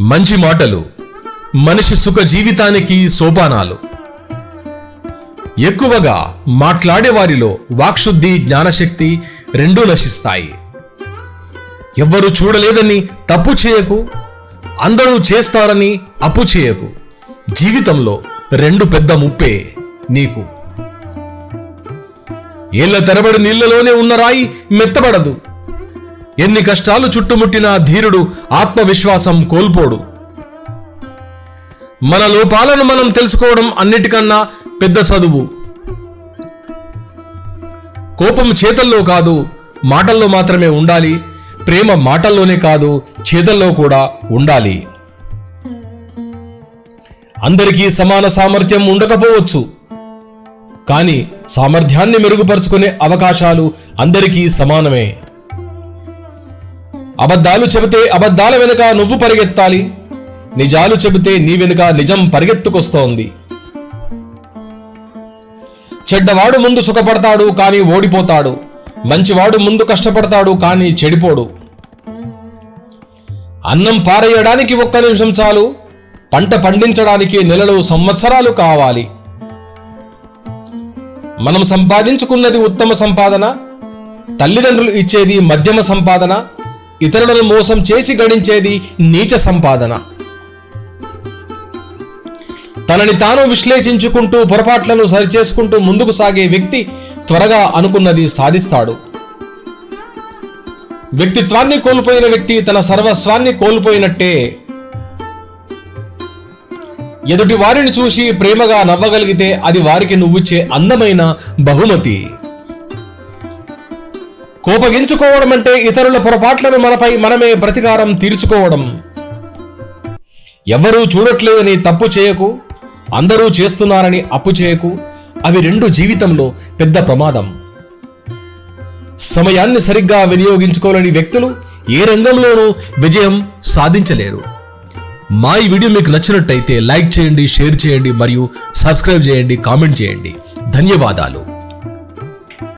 మంచి మాటలు మనిషి సుఖ జీవితానికి సోపానాలు. ఎక్కువగా మాట్లాడే వారిలో వాక్శుద్ధి జ్ఞానశక్తి రెండూ నశిస్తాయి. ఎవ్వరు చూడలేదని తప్పు చేయకు అందరూ చేస్తారని అప్పు చేయకు. జీవితంలో రెండు పెద్ద ముప్పే నీకు. ఏళ్ళ తరబడి నీళ్ళలోనే ఉన్న రాయి మెత్తబడదు. ఎన్ని కష్టాలు చుట్టుముట్టినా ధీరుడు ఆత్మవిశ్వాసం కోల్పోడు. మన లోపాలను మనం తెలుసుకోవడం అన్నిటికన్నా పెద్ద చదువు. కోపం చేతల్లో కాదు మాటల్లో మాత్రమే ఉండాలి. ప్రేమ మాటల్లోనే కాదు చేతల్లో కూడా ఉండాలి. అందరికీ సమాన సామర్థ్యం ఉండకపోవచ్చు. కానీ సామర్థ్యాన్ని మెరుగుపరుచుకునే అవకాశాలు అందరికీ సమానమే. అబద్ధాలు చెబితే అబద్ధాల వెనుక నువ్వు పరిగెత్తాలి. నిజాలు చెబితే నీ వెనుక నిజం పరిగెత్తుకొస్తోంది. చెడ్డవాడు ముందు సుఖపడతాడు కానీ ఓడిపోతాడు. మంచివాడు ముందు కష్టపడతాడు కానీ చెడిపోడు. అన్నం పారేయడానికి ఒక్క నిమిషం చాలు. పంట పండించడానికి నెలలు సంవత్సరాలు కావాలి. మనం సంపాదించుకున్నది ఉత్తమ సంపాదన తల్లిదండ్రులు ఇచ్చేది మధ్యమ సంపాదన ఇతరులను మోసం చేసి గడించేది నీచ సంపాదన. తనని తాను విశ్లేషించుకుంటూ పొరపాట్లను సరిచేసుకుంటూ ముందుకు సాగే వ్యక్తి త్వరగా అనుకున్నది సాధిస్తాడు. వ్యక్తిత్వాన్ని కోల్పోయిన వ్యక్తి తన సర్వస్వాన్ని కోల్పోయినట్టే ఎదుటి వారిని చూసి ప్రేమగా నవ్వగలిగితే అది వారికి నువ్విచ్చే అందమైన బహుమతి. కోపగించుకోవడం అంటే ఇతరుల పొరపాట్లను మనపై మనమే ప్రతికారం తీర్చుకోవడం. ఎవరూ చూడట్లేదని తప్పు చేయకు అందరూ చేస్తున్నారని అప్పు చేయకు అవి రెండు జీవితంలో పెద్ద ప్రమాదం. సమయాన్ని సరిగ్గా వినియోగించుకోలేని వ్యక్తులు ఏ రంగంలోనూ విజయం సాధించలేరు. మా ఈ వీడియో మీకు నచ్చినట్టయితే లైక్ చేయండి షేర్ చేయండి మరియు సబ్స్క్రైబ్ చేయండి కామెంట్ చేయండి. ధన్యవాదాలు.